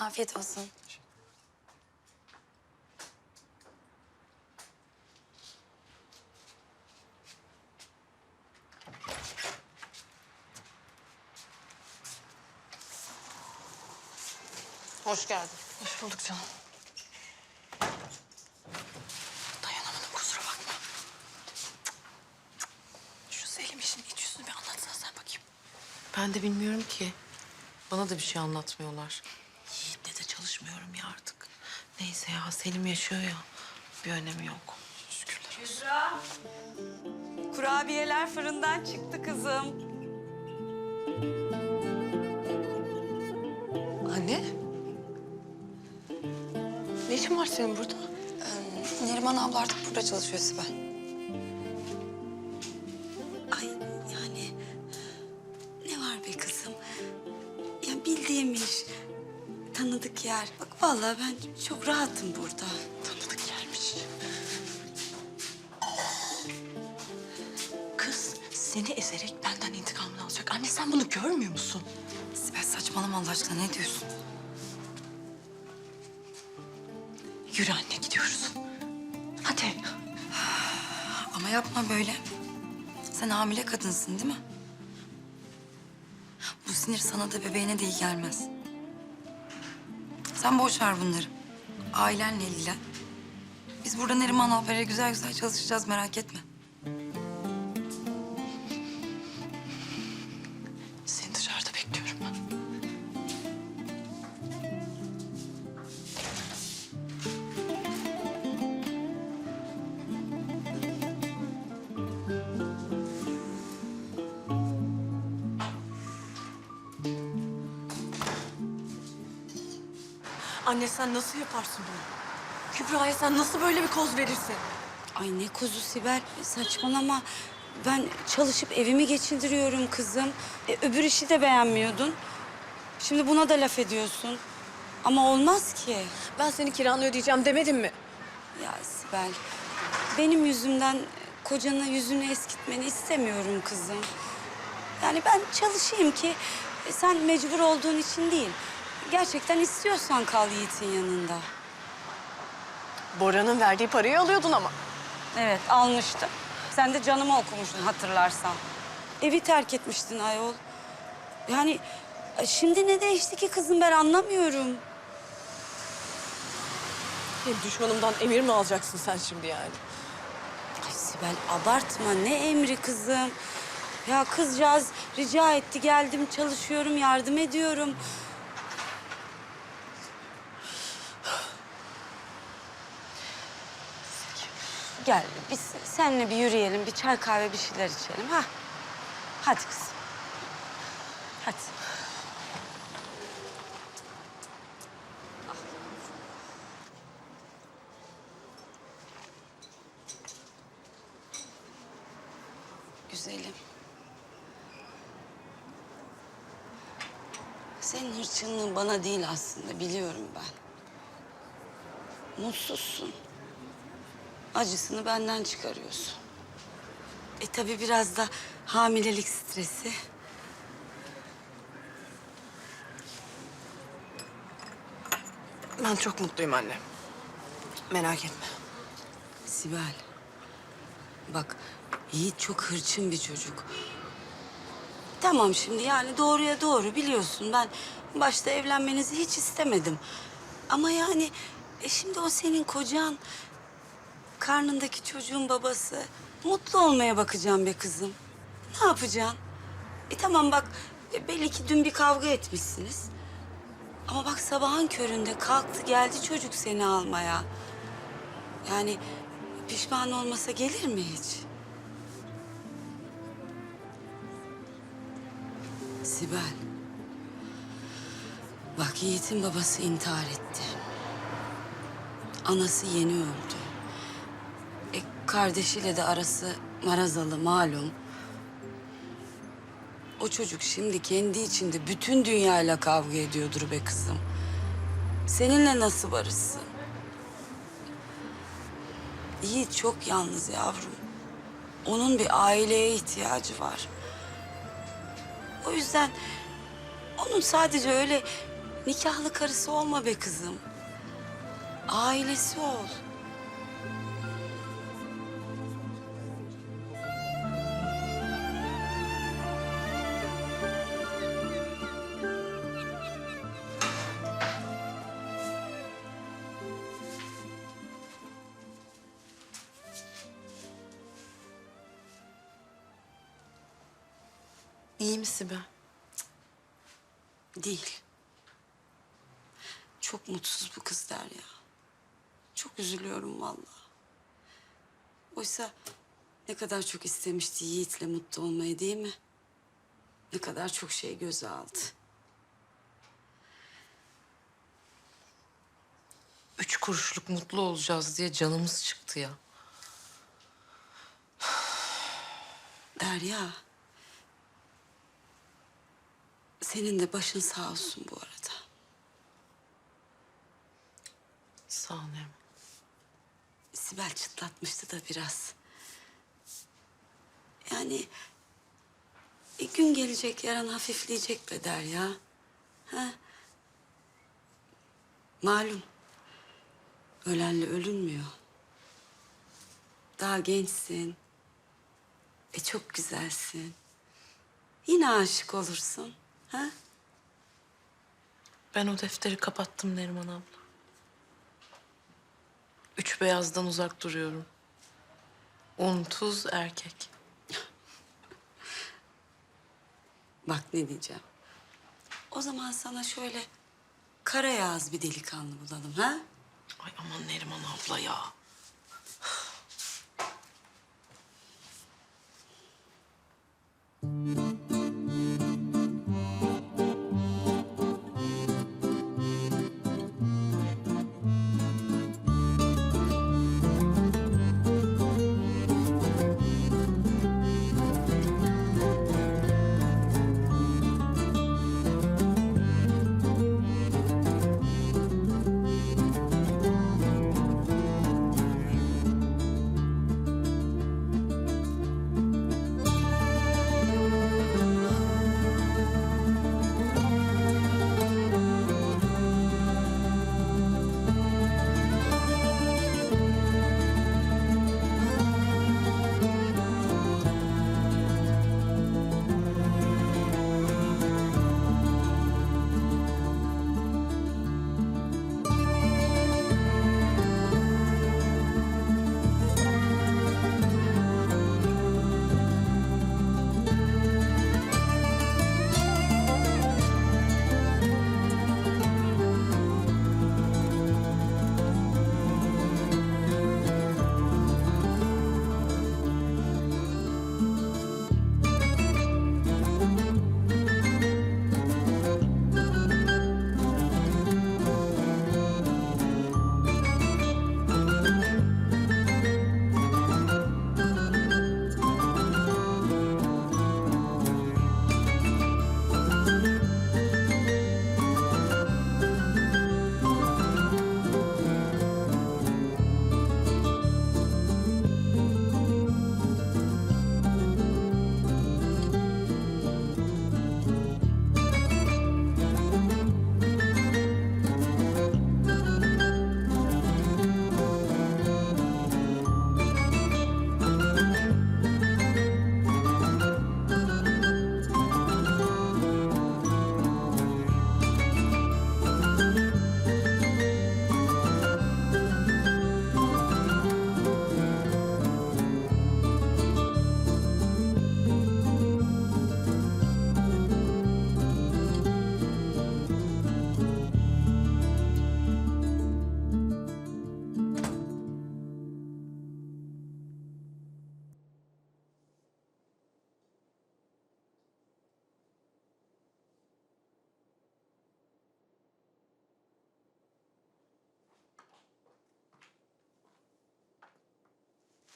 Afiyet olsun. Hoş geldin. Hoş bulduk canım. Dayanamadım kusura bakma. Şu Selim işin iç yüzünü bir anlatsana sen bakayım. Ben de bilmiyorum ki. Bana da bir şey anlatmıyorlar. Çalışmıyorum ya artık. Neyse ya Selim yaşıyor ya. Bir önemi yok. Şükürler olsun. Kurabiyeler fırından çıktı kızım. Anne. Ne işin var senin burada? Neriman abla artık burada çalışıyor Sibel. Vallahi ben çok rahatım burada. Tanıdık gelmiş. Kız seni ezerek benden intikamını alacak. Anne sen bunu görmüyor musun? Sibel saçmalama Allah aşkına ne diyorsun? Yürü anne gidiyoruz. Hadi. Ama yapma böyle. Sen hamile kadınsın değil mi? Bu sinir sana da bebeğine de iyi gelmez. Sen boş ver bunları. Ailenle ilgilen. Biz burada Neriman ablayla güzel güzel çalışacağız merak etme. Anne sen nasıl yaparsın bunu? Kübra'ya sen nasıl böyle bir koz verirsin? Ay ne kuzu Sibel saçmalama. Ben çalışıp evimi geçindiriyorum kızım. E, öbür işi de beğenmiyordun. Şimdi buna da laf ediyorsun. Ama olmaz ki. Ben senin kiranı ödeyeceğim demedim mi? Ya Sibel, benim yüzümden kocanı yüzünü eskitmeni istemiyorum kızım. Yani ben çalışayım ki sen mecbur olduğun için değil. Gerçekten istiyorsan kal Yiğit'in yanında. Bora'nın verdiği parayı alıyordun ama. Evet, almıştım. Sen de canımı okumuştun hatırlarsan. Evi terk etmiştin ayol. Yani e, şimdi ne değişti ki kızım ben anlamıyorum. Hem düşmanımdan emir mi alacaksın sen şimdi yani? Ay Sibel abartma ne emri kızım. Ya kızcağız rica etti geldim çalışıyorum yardım ediyorum. Gel biz seninle bir yürüyelim bir çay kahve bir şeyler içelim ha. Hadi kızım. Hadi. Güzelim. Senin hırçınlığın bana değil aslında biliyorum ben. Mutsuzsun. Acısını benden çıkarıyorsun. E tabii biraz da hamilelik stresi. Ben çok mutluyum anne. Merak etme. Sibel. Bak Yiğit çok hırçın bir çocuk. Tamam şimdi yani doğruya doğru biliyorsun. Ben başta evlenmenizi hiç istemedim. Ama yani e şimdi o senin kocan. Karnındaki çocuğun babası. Mutlu olmaya bakacağım be kızım. Ne yapacaksın? E tamam bak e, belli ki dün bir kavga etmişsiniz. Ama bak sabahın köründe kalktı geldi çocuk seni almaya. Yani pişman olmasa gelir mi hiç? Sibel. Bak Yiğit'in babası intihar etti. Anası yeni öldü. Kardeşiyle de arası marazalı malum. O çocuk şimdi kendi içinde bütün dünyayla kavga ediyordur be kızım. Seninle nasıl barışsın? Yiğit çok yalnız yavrum. Onun bir aileye ihtiyacı var. O yüzden onun sadece öyle Nikahlı karısı olma be kızım. Ailesi ol. İyi mi Sibel? Değil. Çok mutsuz bu kız Derya. Çok üzülüyorum vallahi. Oysa ne kadar çok istemişti Yiğit'le mutlu olmayı değil mi? Ne kadar çok şey göze aldı. Üç kuruşluk mutlu olacağız diye canımız çıktı ya. Derya. Senin de başın sağ olsun bu arada. Sağ ol Neriman. Sibel çıtlatmıştı da biraz. Yani e, gün gelecek yaran hafifleyecek be Derya. Ha? Malum. Ölenle ölünmüyor. Daha gençsin. E çok güzelsin. Yine aşık olursun. Ha? Ben o defteri kapattım Neriman abla. Üç beyazdan uzak duruyorum. Un, tuz, erkek. Bak ne diyeceğim. O zaman sana şöyle kara yağız bir delikanlı bulalım ha? Ay aman Neriman abla ya.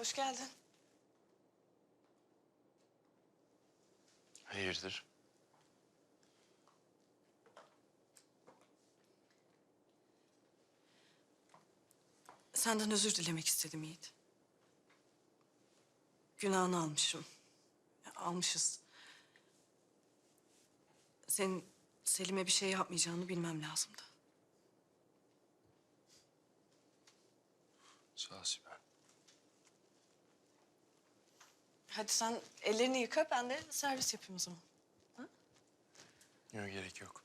Hoş geldin. Hayırdır? Senden özür dilemek istedim Yiğit. Günahını almışım. Ya, Almışız. Senin Selim'e bir şey yapmayacağını bilmem lazımdı. Sağ ol Sibel. Hadi sen ellerini yıka ben de servis yapayım o zaman. Yok gerek yok.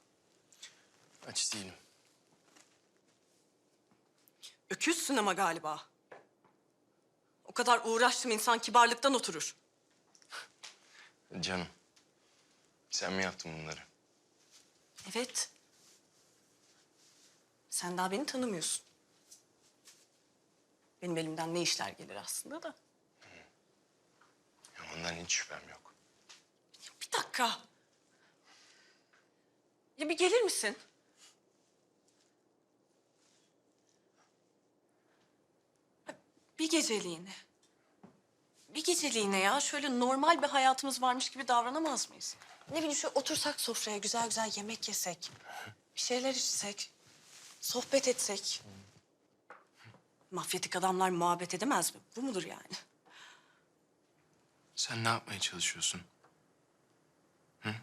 Aç değilim. Öküzsün ama galiba. O kadar uğraştım insan kibarlıktan oturur. Canım. Sen mi yaptın bunları? Evet. Sen daha beni tanımıyorsun. Benim elimden ne işler gelir aslında da. Ondan hiç şüphem yok. Bir dakika. Ya bir gelir misin? Bir geceliğine. Bir geceliğine ya. Şöyle normal bir hayatımız varmış gibi davranamaz mıyız? Ne bileyim şöyle otursak sofraya güzel güzel yemek yesek. Bir şeyler içsek. Sohbet etsek. Mafyatik adamlar muhabbet edemez mi? Bu mudur yani? Sen ne yapmaya çalışıyorsun? Hı?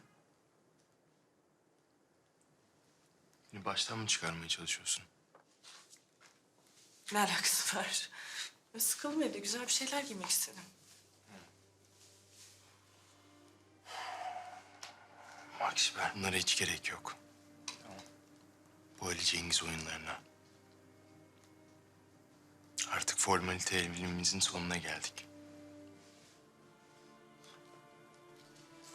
Beni baştan mı çıkarmaya çalışıyorsun? Ne alakası var? Ya Sıkıldım evde. Güzel bir şeyler giymek istedim. Bak Sibel, bunlara hiç gerek yok. Tamam. Bu Ali Cengiz oyunlarına. Artık formalite evliliğimizin sonuna geldik.